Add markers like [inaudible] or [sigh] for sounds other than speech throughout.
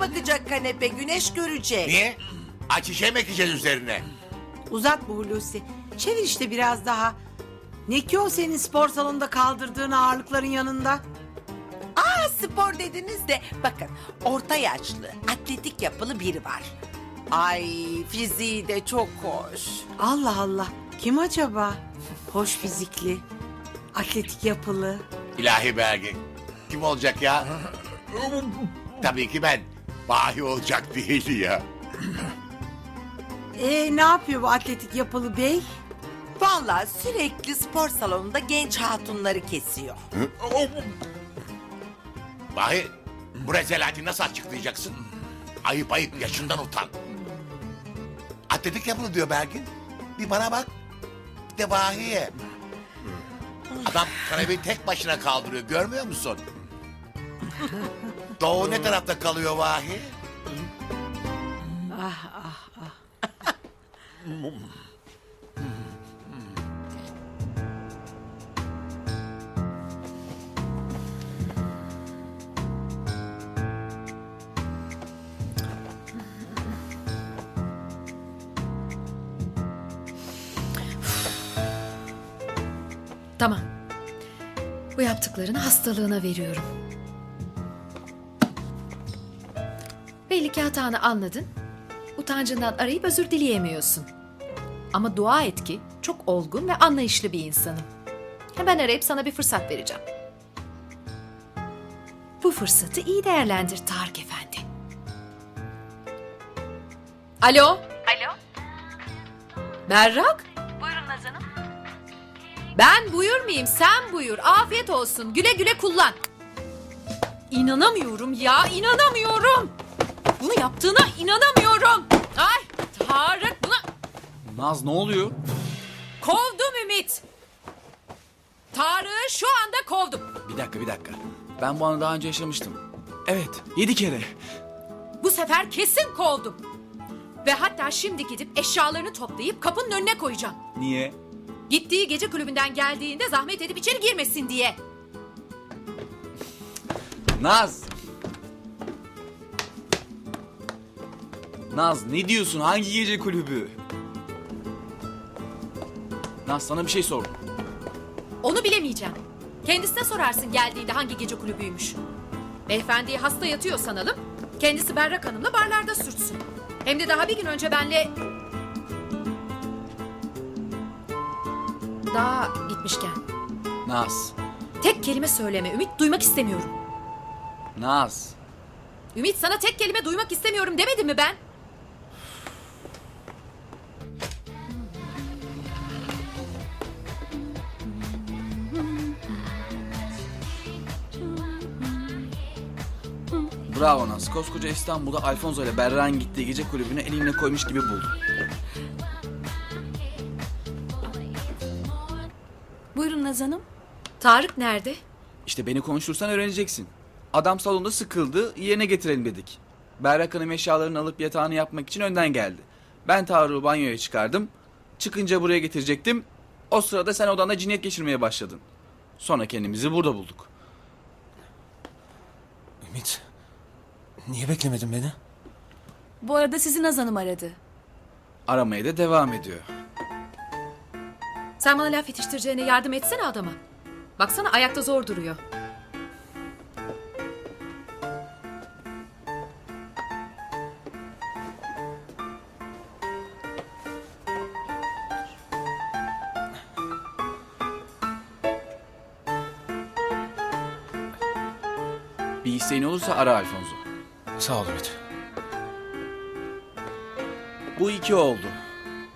bakacak kanepe. Güneş görecek. Niye? Ayçiçeği mi ekeceğiz üzerine? Uzat bu Hulusi. Çevir işte biraz daha. Ne ki o senin spor salonunda kaldırdığın ağırlıkların yanında? Aa, spor dediniz de bakın orta yaşlı, atletik yapılı biri var. Ay fiziği de çok hoş. Allah Allah. Kim acaba? Hoş fizikli, atletik yapılı. İlahi belge. Kim olacak ya? [laughs] Tabii ki ben. Bahi olacak değil ya. Ee ne yapıyor bu atletik yapılı bey? Vallahi sürekli spor salonunda genç hatunları kesiyor. Bahi, bu rezaleti nasıl açıklayacaksın? Ayıp ayıp yaşından utan. Atletik yapılı diyor Belgin. Bir bana bak. Bir de Bahi'ye. Adam kanepeyi tek başına kaldırıyor görmüyor musun? Doğu ne tarafta kalıyor Vahi? Ah ah ah. Tamam. Bu yaptıklarını hastalığına veriyorum. Belli ki hatanı anladın. Utancından arayıp özür dileyemiyorsun. Ama dua et ki çok olgun ve anlayışlı bir insanım. Hemen arayıp sana bir fırsat vereceğim. Bu fırsatı iyi değerlendir Tarık Efendi. Alo? Alo? Berrak? Buyurun Naz Hanım. Ben buyurmayayım, sen buyur. Afiyet olsun. Güle güle kullan. İnanamıyorum ya, inanamıyorum. Bunu yaptığına inanamıyorum. Ay, Tarık buna Naz ne oluyor? kovdum Ümit. Tarık'ı şu anda kovdum. Bir dakika bir dakika. Ben bu anı daha önce yaşamıştım. Evet yedi kere. Bu sefer kesin kovdum. Ve hatta şimdi gidip eşyalarını toplayıp kapının önüne koyacağım. Niye? Gittiği gece kulübünden geldiğinde zahmet edip içeri girmesin diye. Naz! Naz ne diyorsun? Hangi gece kulübü? Naz sana bir şey sor. Onu bilemeyeceğim. Kendisine sorarsın geldiğinde hangi gece kulübüymüş. Beyefendiyi hasta yatıyor sanalım. Kendisi Berrak Hanım'la barlarda sürtsün. Hem de daha bir gün önce benle... Daha gitmişken. Naz. Tek kelime söyleme Ümit duymak istemiyorum. Naz. Ümit sana tek kelime duymak istemiyorum demedim mi ben? Bravo Naz. Koskoca İstanbul'da Alfonso ile Berrak'ın gittiği gece kulübünü elinle koymuş gibi buldun. Buyurun Naz Hanım. Tarık nerede? İşte beni konuşursan öğreneceksin. Adam salonda sıkıldı, yerine getirelim dedik. Berrak Hanım eşyalarını alıp yatağını yapmak için önden geldi. Ben Tarık'ı banyoya çıkardım. Çıkınca buraya getirecektim. O sırada sen odanda cinnet geçirmeye başladın. Sonra kendimizi burada bulduk. Ümit. Niye beklemedin beni? Bu arada sizi Naz Hanım aradı. Aramaya da devam ediyor. Sen bana laf yetiştireceğine yardım etsene adama. Baksana ayakta zor duruyor. Bir isteğin olursa ara Alfonso. Sağ ol Ümit. Bu iki oldu.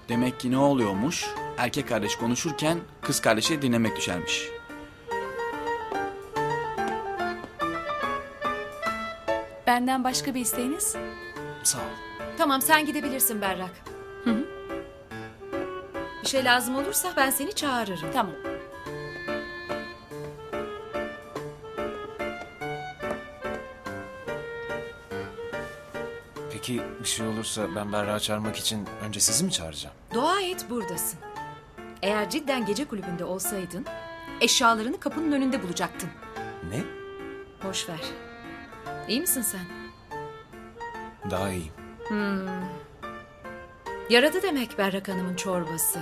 Demek ki ne oluyormuş? Erkek kardeş konuşurken kız kardeşi dinlemek düşermiş. Benden başka bir isteğiniz? Sağ ol. Tamam sen gidebilirsin Berrak. Bir şey lazım olursa ben seni çağırırım. Tamam. Peki bir şey olursa ben Berra'yı çağırmak için önce sizi mi çağıracağım? Dua et buradasın. Eğer cidden gece kulübünde olsaydın eşyalarını kapının önünde bulacaktın. Ne? Boş ver. İyi misin sen? Daha iyiyim. Yaradı demek Berrak Hanım'ın çorbası.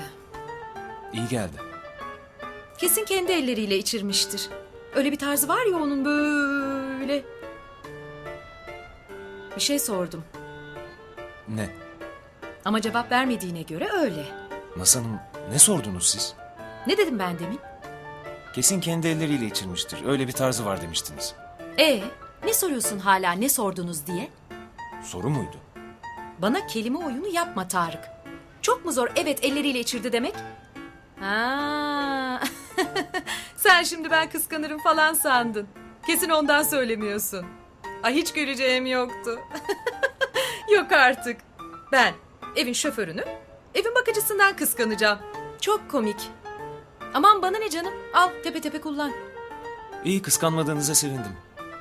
İyi geldi. Kesin kendi elleriyle içirmiştir. Öyle bir tarzı var ya onun böyle. Bir şey sordum Ne? ama cevap vermediğine göre öyle. Naz Hanım ne sordunuz siz? Ne dedim ben demin? Kesin kendi elleriyle içirmiştir. Öyle bir tarzı var demiştiniz. E ne soruyorsun hala ne sordunuz diye? Soru muydu? Bana kelime oyunu yapma Tarık. Çok mu zor evet elleriyle içirdi demek? Ha. [laughs] Sen şimdi ben kıskanırım falan sandın. Kesin ondan söylemiyorsun. Ay hiç göreceğim yoktu. [laughs] Yok artık. Ben evin şoförünü, evin bakıcısından kıskanacağım. Çok komik. Aman bana ne canım? Al tepe tepe kullan. İyi kıskanmadığınıza sevindim.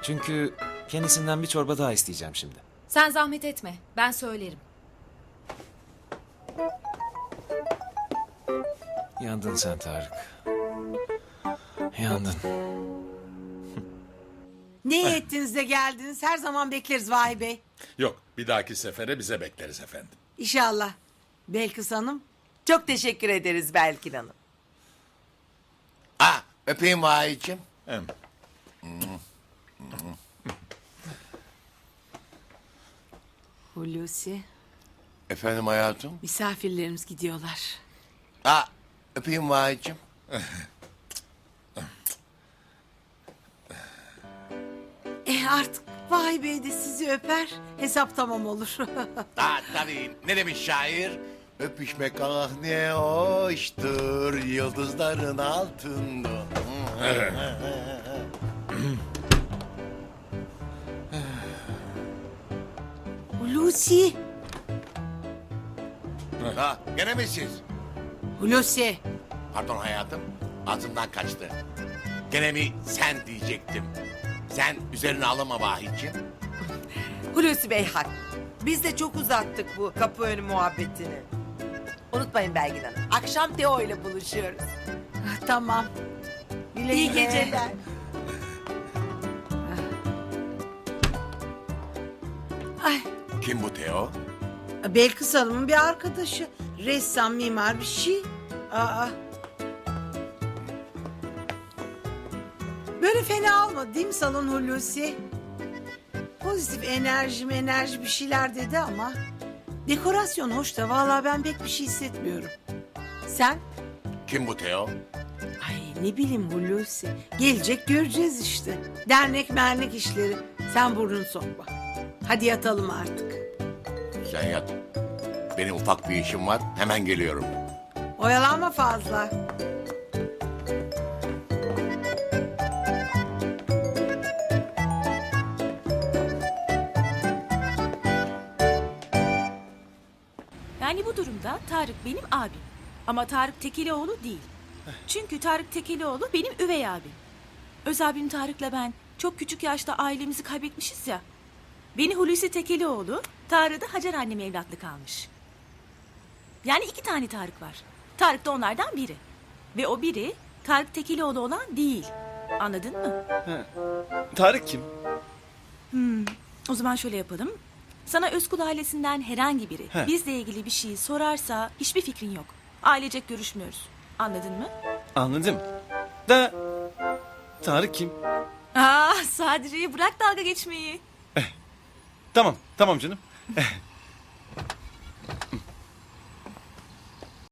Çünkü kendisinden bir çorba daha isteyeceğim şimdi. Sen zahmet etme. Ben söylerim. Yandın sen Tarık. Yandın. Ne iyi ettiniz de geldiniz. Her zaman bekleriz Vahi Bey. Yok bir dahaki sefere bize bekleriz efendim. İnşallah. Belkıs Hanım. Çok teşekkür ederiz Belkin Hanım. Ah öpeyim Vahiyeciğim. Hem Hulusi. Efendim hayatım. Misafirlerimiz gidiyorlar. Ah öpeyim Vahiyeciğim. [laughs] Artık Vahi Bey de sizi öper. Hesap tamam olur. [laughs] Ah tabii ne demiş şair? Öpüşmek ah ne hoştur yıldızların altında. [laughs] Hulusi. Ha, gene mi siz? Hulusi. Pardon hayatım ağzımdan kaçtı. Gene mi sen diyecektim. Sen üzerine alınma Vahiyeciğim. Hulusi Bey hak. Biz de çok uzattık bu kapı önü muhabbetini. Unutmayın Belgin Hanım. Akşam Teo ile buluşuyoruz. Ah, Tamam. Güle İyi güle. geceler. Ay, Kim bu Teo? Belkıs Hanım'ın bir arkadaşı. Ressam, mimar bir şey. Aa. Böyle fena olmadı değil mi salon Hulusi? Pozitif enerji enerji bir şeyler dedi ama... Dekorasyon hoş da vallahi ben pek bir şey hissetmiyorum. Sen? Kim bu Teo? Ay ne bileyim Hulusi. Gelecek göreceğiz işte. Dernek mernek işleri. Sen burnunu sokma. Hadi yatalım artık. Sen yat. Benim ufak bir işim var hemen geliyorum. Oyalanma fazla. Yani bu durumda Tarık benim abim. Ama Tarık Tekelioğlu değil. Çünkü Tarık Tekelioğlu benim üvey abim. Öz abim Tarık'la ben çok küçük yaşta ailemizi kaybetmişiz ya. Beni Hulusi Tekelioğlu, Tarık'ı da Hacer annem evlatlık almış. Yani iki tane Tarık var. Tarık da onlardan biri. Ve o biri Tarık Tekelioğlu olan değil. Anladın mı? Tarık kim? O zaman şöyle yapalım. Sana Özkul ailesinden herhangi biri He. bizle ilgili bir şey sorarsa hiçbir fikrin yok. Ailecek görüşmüyoruz. Anladın mı? Anladım. Da Tarık kim? Aa Sadri bırak dalga geçmeyi. Tamam, tamam canım.